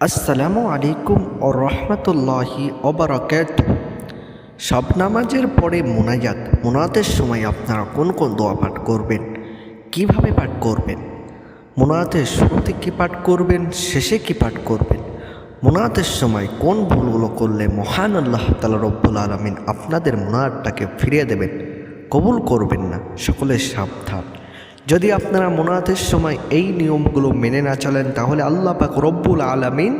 আসসালামু আলাইকুম ও রহমতুল্লাহি ওবরাকাত সব নামাজের পরে মোনাজাত মোনাতের সময় আপনারা কোন কোন দোয়া পাঠ করবেন? কীভাবে পাঠ করবেন? মোনাতের শুরুতে কী পাঠ করবেন? শেষে কী পাঠ করবেন? মোনাতের সময় কোন ভুলগুলো করলে মহান আল্লাহ তালা রব্বুল আলমিন আপনাদের মোনাতটাকে ফিরিয়ে দেবেন? কবুল করবেন না? সকলের সাবধান। যদি আপনারা মোনাতের সময় এই নিয়মগুলো মেনে না চলেন, তাহলে আল্লাহ পাক রব্বুল আলামিন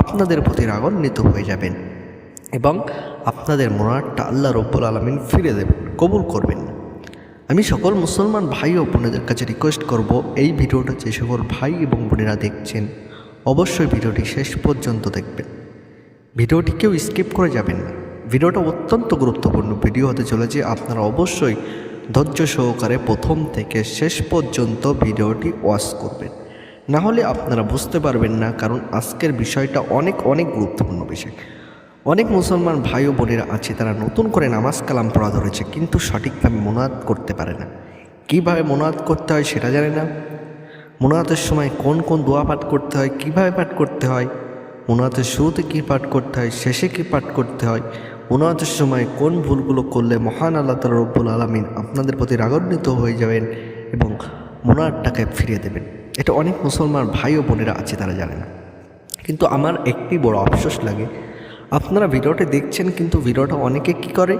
আপনাদের প্রতি রাগান্বিত হয়ে যাবেন এবং আপনাদের মোনাটটা আল্লাহ রব্বুল আলমিন ফিরে দেবেন, কবুল করবেন। আমি সকল মুসলমান ভাই ও বোনেদের কাছে রিকোয়েস্ট করব, এই ভিডিওটা যে সকল ভাই এবং বোনেরা দেখছেন, অবশ্যই ভিডিওটি শেষ পর্যন্ত দেখবেন। ভিডিওটি কেউ স্কিপ করে যাবেন না। ভিডিওটা অত্যন্ত গুরুত্বপূর্ণ। ভিডিও হতে চলেছে, আপনারা অবশ্যই ধৈর্য সহকারে প্রথম থেকে শেষ পর্যন্ত ভিডিওটি ওয়াচ করবেন। না হলে আপনারা বুঝতে পারবেন না, কারণ আজকের বিষয়টা অনেক অনেক গুরুত্বপূর্ণ বিষয়। অনেক মুসলমান ভাই ও বোনেরা আছে, তারা নতুন করে নামাজ কালাম পড়া ধরেছে, কিন্তু সঠিকভাবে মোনাত করতে পারে না। কীভাবে মোনাত করতে হয় সেটা জানে না। মোনাতের সময় কোন কোন দোয়া পাঠ করতে হয়, কীভাবে পাঠ করতে হয় মোনাতের শুরুতে কী পাঠ করতে হয়, শেষে কী পাঠ করতে হয় মোনাতের সময় কোন ভুলগুলো করলে মহান আল্লাহ তালা রব্বুল আলমিন আপনাদের প্রতি রাগান্বিত হয়ে যাবেন এবং মোনারটাকে ফিরিয়ে দেবেন? এটা অনেক মুসলমান ভাই ও বোনেরা আছে, তারা জানে না। কিন্তু আমার একটি বড় আফসোস লাগে। আপনারা ভিডিওটা দেখছেন, কিন্তু ভিডিওটা অনেকে কি করে?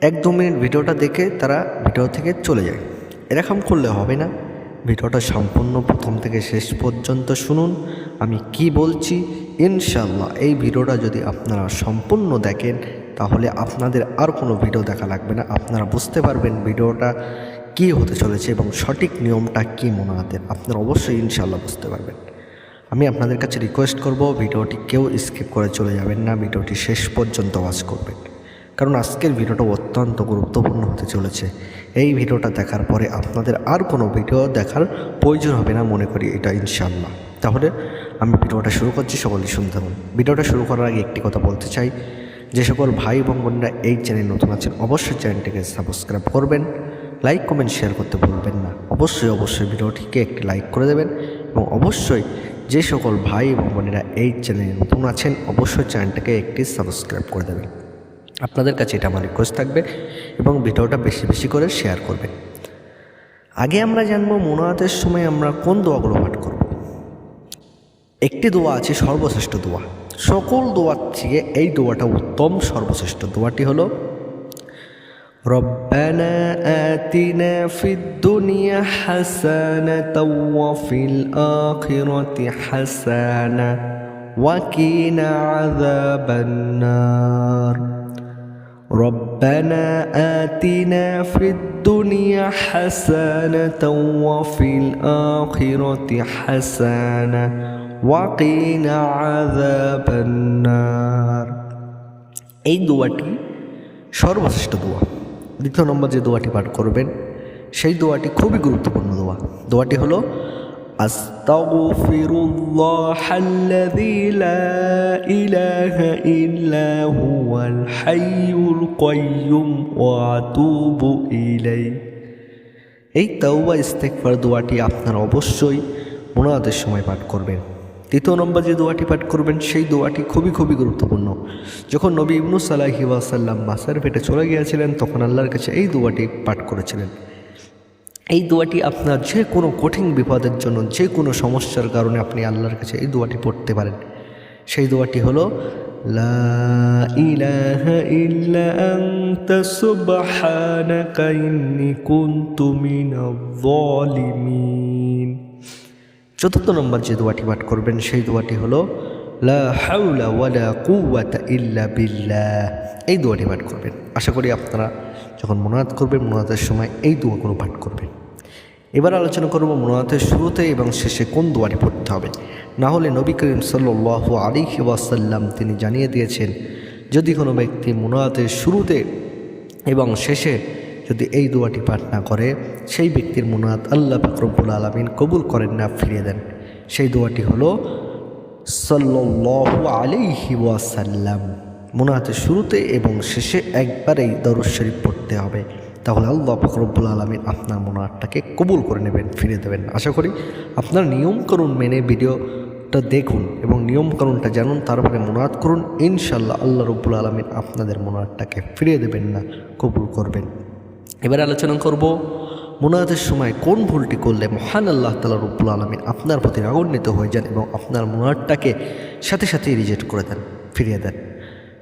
এক দু মিনিট ভিডিওটা দেখে তারা ভিডিও থেকে চলে যায়। এরকম করলে হবে না। ভিডিওটা সম্পূর্ণ প্রথম থেকে শেষ পর্যন্ত শুনুন। আমি কি বলছি? ইনশাল্লাহ এই ভিডিওটা যদি আপনারা সম্পূর্ণ দেখেন, তাহলে আপনাদের আর কোনো ভিডিও দেখা লাগবে না। আপনারা বুঝতে পারবেন ভিডিওটা কী হতে চলেছে এবং সঠিক নিয়মটা কী মনে হাতের আপনারা অবশ্যই ইনশাল্লাহ বুঝতে পারবেন। আমি আপনাদের কাছে রিকোয়েস্ট করব, ভিডিওটি কেউ স্কিপ করে চলে যাবেন না, ভিডিওটি শেষ পর্যন্ত ওয়াচ করবেন। কারণ আজকের ভিডিওটা অত্যন্ত গুরুত্বপূর্ণ হতে চলেছে। এই ভিডিওটা দেখার পরে আপনাদের আর কোনো ভিডিও দেখার প্রয়োজন হবে না মনে করি এটা ইনশাল্লাহ তাহলে আমি ভিডিওটা শুরু করছি সকলেই শুনতে থাকুন। ভিডিওটা শুরু করার আগে একটি কথা বলতে চাই। যে সকল ভাই এবং বোনরা এই চ্যানেল নতুন আছেন, অবশ্যই চ্যানেলটিকে সাবস্ক্রাইব করবেন, লাইক, কমেন্ট, শেয়ার করতে ভুলবেন না। অবশ্যই অবশ্যই ভিডিওটিকে একটি লাইক করে দেবেন এবং অবশ্যই যে সকল ভাই এবং বোনেরা এই চ্যানেলে নতুন আছেন, অবশ্যই চ্যানেলটাকে একটি সাবস্ক্রাইব করে দেবেন। আপনাদের কাছে এটা আমার রিকোয়েস্ট থাকবে এবং ভিডিওটা বেশি বেশি করে শেয়ার করবেন আগে আমরা জানবো মোনাতের সময় আমরা কোন দোয়াগুলো পাঠ করব একটি দোয়া আছে সর্বশ্রেষ্ঠ দোয়া সকল দোয়ার থেকে এই দোয়াটা উত্তম সর্বশ্রেষ্ঠ দোয়াটি হলো ربنا آتنا في الدنيا حسنة وفي الآخرة حسنة وقنا عذاب النار ربنا آتنا في الدنيا حسنة وفي الآخرة حسنة وقنا عذاب النار এই দোয়াটি সর্বশ্রেষ্ঠ দোয়া দ্বিতীয় নম্বর যে দোয়াটি পাঠ করবেন সেই দোয়াটি খুবই গুরুত্বপূর্ণ দোয়া দোয়াটি হলো আস্তাগফিরুল্লাহ الذي لا إله إلا هو الحي القيوم وأتوب إليه এই তাওবা ইস্তেকফার দোয়াটি আপনারা অবশ্যই মোনাদের সময় পাঠ করবেন তৃতীয় নম্বর যে দোয়াটি পাঠ করবেন সেই দোয়াটি খুবই খুবই গুরুত্বপূর্ণ যখন নবী ইবনু সালাহি ওয়াসাল্লাম মাসার পেটে চলে গিয়েছিলেন তখন আল্লাহর কাছে এই দোয়াটি পাঠ করেছিলেন এই দোয়াটি আপনার যে কোনো কঠিন বিপদের জন্য, যে কোনো সমস্যার কারণে আপনি আল্লাহর কাছে এই দোয়াটি পড়তে পারেন। সেই দোয়াটি হলো চতুর্থ নম্বর যে দোয়াটি পাঠ করবেন, সেই দোয়াটি হলো এই দোয়াটি পাঠ করবেন। আশা করি আপনারা যখন মনোনাদ করবেন মনোনাথের সময় এই দোয়াগুলো পাঠ করবেন। এবার আলোচনা করব মনোনাথের শুরুতে এবং শেষে কোন দোয়াটি পড়তে হবে। না হলে নবী করিম সাল্লাহ আলী ওয়াসাল্লাম তিনি জানিয়ে দিয়েছেন, যদি কোনো ব্যক্তি মনোনাথের শুরুতে এবং শেষে যদি এই দোয়াটি পাঠ না করে, সেই ব্যক্তির মোনাত আল্লাহ ফাকরবুল আলমিন কবুল করেন না, ফিরিয়ে দেন। সেই দোয়াটি হলো সাল্লাহ আলিহি ওয়াসাল্লাম। মোনাতের শুরুতে এবং শেষে একবারেই দরুদ শরীফ পড়তে হবে। তাহলে আল্লাহ ফকরবুল আলমিন আপনার মোনারটাকে কবুল করে নেবেন ফিরে দেবেন। আশা করি আপনার নিয়মকরণ মেনে ভিডিও ভিডিওটা দেখুন এবং নিয়মকানুনটা জানুন, তারপরে মোনাত করুন। ইনশাল্লাহ আল্লাহ রব্বুল আলমিন আপনাদের মোনাতটাকে ফিরিয়ে দেবেন না, কবুল করবেন। এবার আলোচনা করব মোনাজাতের সময় কোন ভুলটি করলে মহান আল্লাহ তালা রব্বুল আলমিন আপনার প্রতি রাগান্বিত হয়ে যান এবং আপনার মোনাজটাকে সাথে সাথে রিজেক্ট করে দেন, ফিরিয়ে দেন।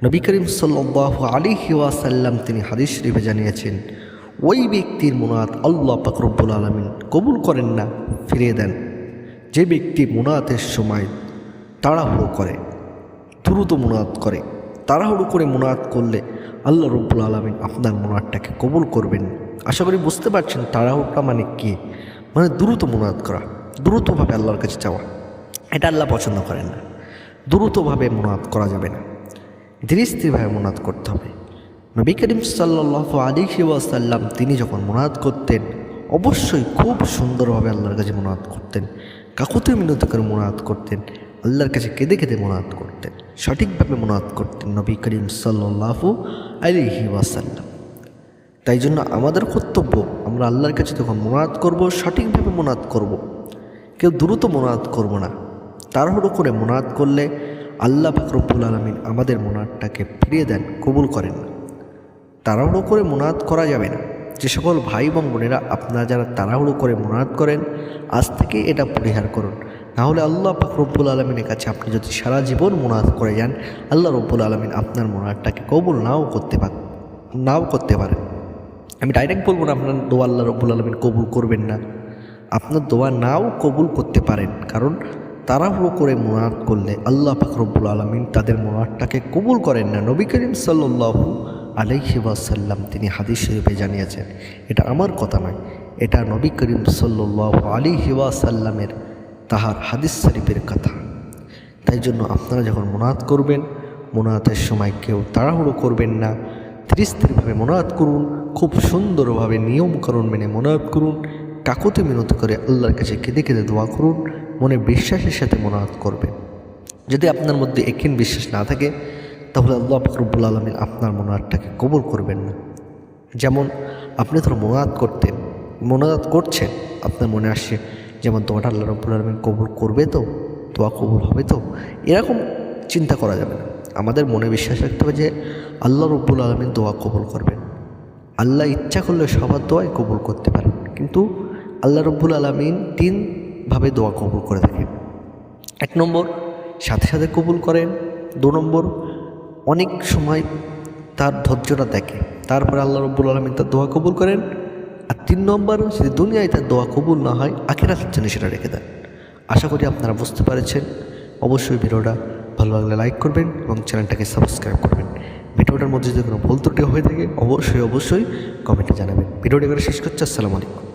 নবী করিম সাল্লাহ আলী ওয়াসাল্লাম তিনি হাদিস শরীফে জানিয়েছেন ওই ব্যক্তির মোনাত আল্লাহ পাকরব্বুল আলমিন কবুল করেন না, ফিরিয়ে দেন। যে ব্যক্তি মোনাতের সময় তাড়াহুড়ো করে, দ্রুত মোনাত করে, তাড়াহুড়ো করে মোনাত করলে আল্লাহ রব্বুল আলমিন আপনার মোনাতটাকে কবুল করবেন। আশা করি বুঝতে পারছেন তাড়াহুড়োটা মানে কি? মানে দ্রুত মোনাত করা, দ্রুতভাবে আল্লাহর কাছে চাওয়া এটা আল্লাহ পছন্দ করেন না। দ্রুতভাবে মোনাত করা যাবে না। ধীরে স্থিরভাবে মোনাত করতে হবে। নবী করিম সাল্লাহ আলী ওয়াসাল্লাম তিনি যখন মোনাত করতেন, অবশ্যই খুব সুন্দরভাবে আল্লাহর কাছে মোনাত করতেন। কাকুতে মিনতি করে মোনাত করতেন, আল্লাহর কাছে কেঁদে কেঁদে মোনাত করতেন। সঠিকভাবে মোনাত করতেন নবী করিম সাল্লাহু আলিহি ওয়াসাল্লাম। তাই জন্য আমাদের কর্তব্য, আমরা আল্লাহর কাছে তখন মোনাত করব, সঠিকভাবে মোনাত করব। কেউ দ্রুত মোনাত করব না। তাড়াহুড়ো করে মোনাত করলে আল্লাহ ফাকরবুল আলমিন আমাদের মোনাতটাকে ফিরিয়ে দেন, কবুল করেন না। তাড়াহুড়ো করে মোনাদ করা যাবে না। যে সকল ভাই এবং বোনেরা আপনারা যারা তাড়াহুড়ো করে মোনাদ করেন, আজ থেকে এটা পরিহার করুন। নাহলে আল্লাহ পাক রব্বুল আলমিনের কাছে আপনি যদি সারা জীবন মোনাত করে যান, আল্লাহ রব্বুল আলমিন আপনার মোনাতটাকে কবুল নাও করতে পার নাও করতে পারেন। আমি ডাইরেক্ট বলব না, আপনার দোয়া আল্লাহ রব্বুল আলমিন কবুল করবেন না। আপনার দোয়া নাও কবুল করতে পারেন। কারণ তাড়াহুড়ো করে মোনাদ করলে আল্লাহ ফাকরবুল আলমিন তাদের মোনাতটাকে কবুল করেন না। নবী করিম সাল্লু আলাইহি ওয়াসাল্লাম তিনি হাদিস শরীফে জানিয়েছেন, এটা আমার কথা নয়, এটা নবী করিম সাল্লু আলিহি ওয়াসাল্লামের তাহার হাদিস শরীফের কথা। তাই জন্য আপনারা যখন মোনাত করবেন মোনাতের সময় কেউ তাড়াহুড়ো করবেন না ধীরে স্থিরভাবে মোনাত করুন, খুব সুন্দরভাবে নিয়মকরণ মেনে মোনাত করুন, কাকুতে মিনত করে আল্লাহর কাছে কেঁদে কেঁদে দোয়া করুন, মনে বিশ্বাসের সাথে মোনাত করবেন। যদি আপনার মধ্যে একিন বিশ্বাস না থাকে তাহলে আল্লাহ ফকরবুল আলমিন আপনার মোনাতটাকে কবুল করবেন না। যেমন আপনি ধরো মোনাত করতেন মোনাত করছেন, আপনার মনে আসছে যেমন দোয়াটা আল্লাহ রব্বুল আলমিন কবুল করবে তো, দোয়া কবুল হবে তো, এরকম চিন্তা করা যাবে না। আমাদের মনে বিশ্বাস রাখতে হবে যে আল্লাহ রব্বুল আলমিন দোয়া কবুল করবেন। আল্লাহ ইচ্ছা করলে সবার দোয়াই কবুল করতে পারেন, কিন্তু আল্লাহ রব্বুল আলমিন তিনভাবে দোয়া কবুল করে থাকেন। এক নম্বর, সাথে সাথে কবুল করেন। দু নম্বর অনেক সময় তার ধৈর্যটা দেখে। তারপরে আল্লাহ রব্বুল আলমিন তার দোয়া কবুল করেন। আর তিন নম্বর, যদি দুনিয়ায় তার দোয়া কবুল না হয় আখেরাতের জন্য সেটা রেখে দেন। আশা করি আপনারা বুঝতে পেরেছেন। অবশ্যই ভিডিওটা ভালো লাগলে লাইক করবেন এবং চ্যানেলটাকে সাবস্ক্রাইব করবেন। ভিডিওটার মধ্যে যদি কোনো ভুল ত্রুটি হয়ে থাকে, অবশ্যই অবশ্যই কমেন্টে জানাবেন। ভিডিওটি এবারে শেষ করছি। আসসালামু আলাইকুম।